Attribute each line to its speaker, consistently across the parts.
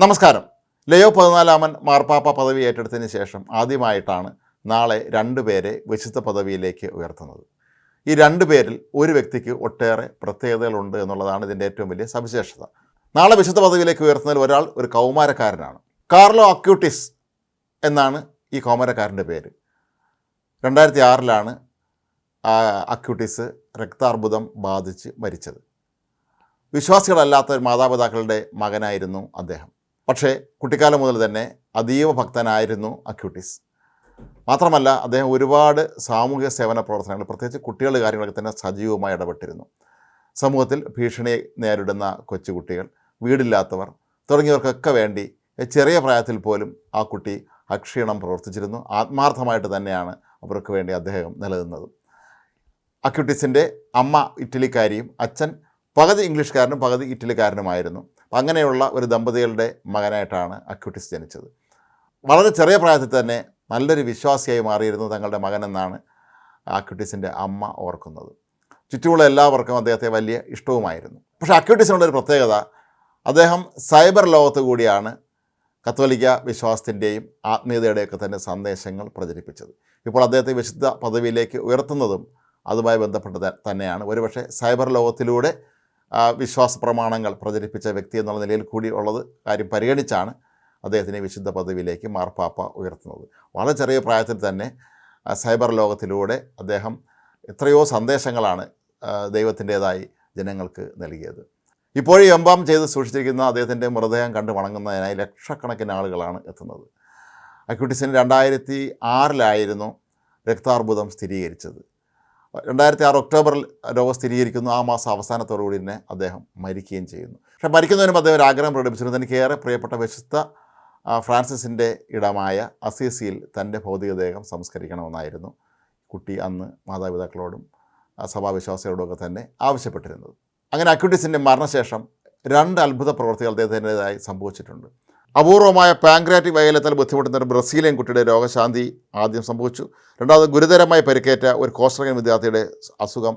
Speaker 1: നമസ്കാരം. ലയോ പതിനാലാമൻ മാർപ്പാപ്പ പദവി ഏറ്റെടുത്തതിന് ശേഷം ആദ്യമായിട്ടാണ് നാളെ രണ്ടുപേരെ വിശുദ്ധ പദവിയിലേക്ക് ഉയർത്തുന്നത്. ഈ രണ്ടു പേരിൽ ഒരു വ്യക്തിക്ക് ഒട്ടേറെ പ്രത്യേകതകളുണ്ട് എന്നുള്ളതാണ് ഇതിന്റെ ഏറ്റവും വലിയ സവിശേഷത. നാളെ വിശുദ്ധ പദവിയിലേക്ക് ഉയർത്തുന്നതിൽ ഒരാൾ ഒരു കൗമാരക്കാരനാണ്. കാർലോ അക്യൂട്ടിസ് എന്നാണ് ഈ കൗമാരക്കാരന്റെ പേര്. രണ്ടായിരത്തി ആറിലാണ് അക്യൂട്ടിസ് രക്താർബുദം ബാധിച്ച് മരിച്ചത്. വിശ്വാസികളല്ലാത്ത മാതാപിതാക്കളുടെ മകനായിരുന്നു അദ്ദേഹം. പക്ഷേ കുട്ടിക്കാലം മുതൽ തന്നെ അതീവ ഭക്തനായിരുന്നു അക്യൂട്ടീസ്. മാത്രമല്ല അദ്ദേഹം ഒരുപാട് സാമൂഹിക സേവന പ്രവർത്തനങ്ങൾ പ്രത്യേകിച്ച് കുട്ടികളുടെ കാര്യങ്ങളൊക്കെ തന്നെ സജീവമായി ഇടപെട്ടിരുന്നു. സമൂഹത്തിൽ ഭീഷണി നേരിടുന്ന കൊച്ചുകുട്ടികൾ വീടില്ലാത്തവർ തുടങ്ങിയവർക്കൊക്കെ വേണ്ടി ചെറിയ പ്രായത്തിൽ പോലും ആ കുട്ടി അക്ഷീണം പ്രവർത്തിച്ചിരുന്നു. ആത്മാർത്ഥമായിട്ട് തന്നെയാണ് അവർക്ക് വേണ്ടി അദ്ദേഹം നിലനിന്നത്. അക്യൂട്ടിസിന്റെ അമ്മ ഇറ്റലിക്കാരിയും അച്ഛൻ പകുതി ഇംഗ്ലീഷുകാരനും പകുതി ഇറ്റലിക്കാരനുമായിരുന്നു. അങ്ങനെയുള്ള ഒരു ദമ്പതികളുടെ മകനായിട്ടാണ് അക്യൂട്ടിസ് ജനിച്ചത്. വളരെ ചെറിയ പ്രായത്തിൽ തന്നെ നല്ലൊരു വിശ്വാസിയായി മാറിയിരുന്നു തങ്ങളുടെ മകനെന്നാണ് അക്യൂട്ടിസിന്റെ അമ്മ ഓർക്കുന്നത്. ചുറ്റുമുള്ള എല്ലാവർക്കും അദ്ദേഹത്തെ വലിയ ഇഷ്ടവുമായിരുന്നു. പക്ഷേ അക്യൂട്ടിസിനുള്ളൊരു പ്രത്യേകത അദ്ദേഹം സൈബർ ലോകത്ത് കൂടിയാണ് കത്തോലിക്ക വിശ്വാസത്തിന്റെയും ആത്മീയതയുടെയൊക്കെ തന്നെ സന്ദേശങ്ങൾ പ്രചരിപ്പിച്ചത്. ഇപ്പോൾ അദ്ദേഹത്തെ വിശുദ്ധ പദവിയിലേക്ക് ഉയർത്തുന്നതും അതുമായി ബന്ധപ്പെട്ട് തന്നെയാണ്. ഒരുപക്ഷെ സൈബർ ലോകത്തിലൂടെ വിശ്വാസ പ്രമാണങ്ങൾ പ്രചരിപ്പിച്ച വ്യക്തി എന്നുള്ള നിലയിൽ കൂടി ഉള്ളത് കാര്യം പരിഗണിച്ചാണ് അദ്ദേഹത്തിനെ വിശുദ്ധ പദവിയിലേക്ക് മാർപ്പാപ്പ ഉയർത്തുന്നത്. വളരെ ചെറിയ പ്രായത്തിൽ തന്നെ സൈബർ ലോകത്തിലൂടെ അദ്ദേഹം എത്രയോ സന്ദേശങ്ങളാണ് ദൈവത്തിന്റേതായി ജനങ്ങൾക്ക് നൽകിയത്. ഇപ്പോഴും എംബാം ചെയ്ത് സൂക്ഷിച്ചിരിക്കുന്ന അദ്ദേഹത്തിന്റെ മൃതദേഹം കണ്ട് വണങ്ങുന്നതിനായി ലക്ഷക്കണക്കിന് ആളുകളാണ് എത്തുന്നത്. അക്യൂട്ടിസിന് രണ്ടായിരത്തി ആറിലായിരുന്നു രക്താർബുദം സ്ഥിരീകരിച്ചത്. രണ്ടായിരത്തി ആറ് ഒക്ടോബറിൽ രോഗം സ്ഥിരീകരിക്കുന്നു. ആ മാസം അവസാനത്തോടുകൂടി തന്നെ അദ്ദേഹം മരിക്കുകയും ചെയ്യുന്നു. പക്ഷേ മരിക്കുന്നതിന് അദ്ദേഹം ഒരു ആഗ്രഹം പ്രകടിപ്പിച്ചിരുന്നു. തനിക്ക് ഏറെ പ്രിയപ്പെട്ട വിശുദ്ധ ഫ്രാൻസിസിന്റെ ഇടമായ അസീസിയിൽ തന്റെ ഭൗതികദേഹം സംസ്കരിക്കണമെന്നായിരുന്നു കുട്ടി അന്ന് മാതാപിതാക്കളോടും സഭാവിശ്വാസികളോടൊക്കെ തന്നെ ആവശ്യപ്പെട്ടിരുന്നത്. അങ്ങനെ അക്യൂട്ടിസിന്റെ മരണശേഷം രണ്ട് അത്ഭുത പ്രവൃത്തികൾ അദ്ദേഹത്തിന്റെതായി സംഭവിച്ചിട്ടുണ്ട്. അപൂർവമായ പാങ്ക്രാറ്റിക് വൈകല്യത്താൽ ബുദ്ധിമുട്ടുന്ന ഒരു ബ്രസീലിയൻ കുട്ടിയുടെ രോഗശാന്തി ആദ്യം സംഭവിച്ചു. രണ്ടാമത് ഗുരുതരമായി പരിക്കേറ്റ ഒരു കോസ്റ്ററിയൻ വിദ്യാർത്ഥിയുടെ അസുഖം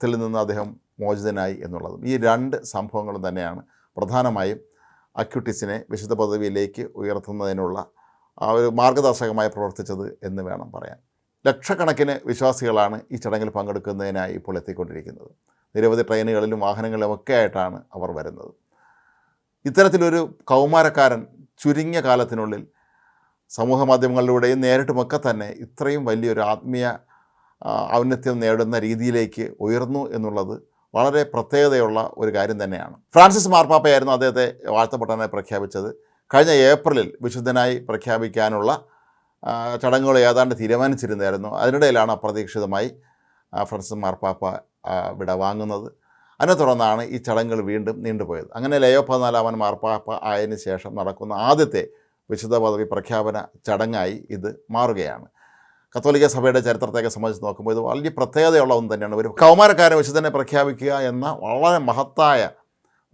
Speaker 1: ത്തിൽ നിന്ന് അദ്ദേഹം മോചിതനായി എന്നുള്ളതും. ഈ രണ്ട് സംഭവങ്ങളും തന്നെയാണ് പ്രധാനമായും അക്യൂട്ടിസിനെ വിശുദ്ധ പദവിയിലേക്ക് ഉയർത്തുന്നതിനുള്ള ആ ഒരു മാർഗദർശകമായി പ്രവർത്തിച്ചത് എന്ന് വേണം പറയാൻ. ലക്ഷക്കണക്കിന് വിശ്വാസികളാണ് ഈ ചടങ്ങിൽ പങ്കെടുക്കുന്നതിനായി ഇപ്പോൾ എത്തിക്കൊണ്ടിരിക്കുന്നത്. നിരവധി ട്രെയിനുകളിലും വാഹനങ്ങളിലും ഒക്കെ ആയിട്ടാണ് അവർ വരുന്നത്. ഇത്തരത്തിലൊരു കൗമാരക്കാരൻ ചുരുങ്ങിയ കാലത്തിനുള്ളിൽ സമൂഹ മാധ്യമങ്ങളിലൂടെയും നേരിട്ടുമൊക്കെ തന്നെ ഇത്രയും വലിയൊരു ആത്മീയ ഔന്നത്യം നേടുന്ന രീതിയിലേക്ക് ഉയർന്നു എന്നുള്ളത് വളരെ പ്രത്യേകതയുള്ള ഒരു കാര്യം തന്നെയാണ്. ഫ്രാൻസിസ് മാർപ്പാപ്പയായിരുന്നു അദ്ദേഹത്തെ വാഴ്ത്തപ്പെട്ടനായി പ്രഖ്യാപിച്ചത്. കഴിഞ്ഞ ഏപ്രിലിൽ വിശുദ്ധനായി പ്രഖ്യാപിക്കാനുള്ള ചടങ്ങുകൾ ഏതാണ്ട് തീരുമാനിച്ചിരുന്നായിരുന്നു. അതിനിടയിലാണ് അപ്രതീക്ഷിതമായി ഫ്രാൻസിസ് മാർപ്പാപ്പ വിടവാങ്ങുന്നത്. വാങ്ങുന്നത് അതിനെ തുടർന്നാണ് ഈ ചടങ്ങുകൾ വീണ്ടും നീണ്ടുപോയത്. അങ്ങനെ ലയോ പതിനാലാമൻ മാർപ്പാപ്പ ആയതിനു ശേഷം നടക്കുന്ന ആദ്യത്തെ വിശുദ്ധ പദവി പ്രഖ്യാപന ചടങ്ങായി ഇത് മാറുകയാണ്. കത്തോലിക്ക സഭയുടെ ചരിത്രത്തെയൊക്കെ സംബന്ധിച്ച് നോക്കുമ്പോൾ ഇത് വലിയ പ്രത്യേകതയുള്ള ഒന്ന് തന്നെയാണ്. ഒരു കൗമാരക്കാരൻ വിശുദ്ധനെ പ്രഖ്യാപിക്കുക എന്ന വളരെ മഹത്തായ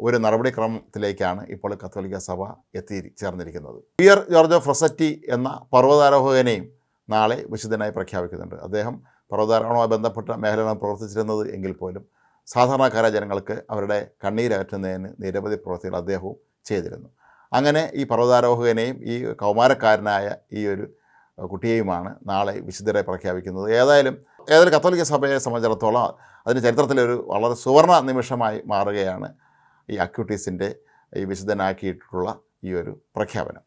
Speaker 1: ഒരു നടപടിക്രമത്തിലേക്കാണ് ഇപ്പോൾ കത്തോലിക്ക സഭ എത്തി ചേർന്നിരിക്കുന്നത്. പിയർ ജോർജോ ഫ്രസറ്റി എന്ന പർവതാരോഹകനെയും നാളെ വിശുദ്ധനായി പ്രഖ്യാപിക്കുന്നുണ്ട്. അദ്ദേഹം പർവതാരോഹണവുമായി ബന്ധപ്പെട്ട മേഖലയിലാണ് പ്രവർത്തിച്ചിരുന്നത് എങ്കിൽ പോലും സാധാരണക്കാരായ ജനങ്ങൾക്ക് അവരുടെ കണ്ണീരകറ്റുന്നതിന് നിരവധി പ്രവൃത്തികൾ അദ്ദേഹവും ചെയ്തിരുന്നു. അങ്ങനെ ഈ പർവതാരോഹകനെയും ഈ കൗമാരക്കാരനായ ഈ ഒരു കുട്ടിയെയുമാണ് നാളെ വിശുദ്ധരെ പ്രഖ്യാപിക്കുന്നത്. ഏതായാലും ഏതായാലും കത്തോലിക്ക സഭയെ സംബന്ധിച്ചിടത്തോളം അതിന് ചരിത്രത്തിലൊരു വളരെ സുവർണ നിമിഷമായി മാറുകയാണ് ഈ അക്യൂട്ടീസിന്റെ ഈ വിശുദ്ധനാക്കിയിട്ടുള്ള ഈ ഒരു പ്രഖ്യാപനം.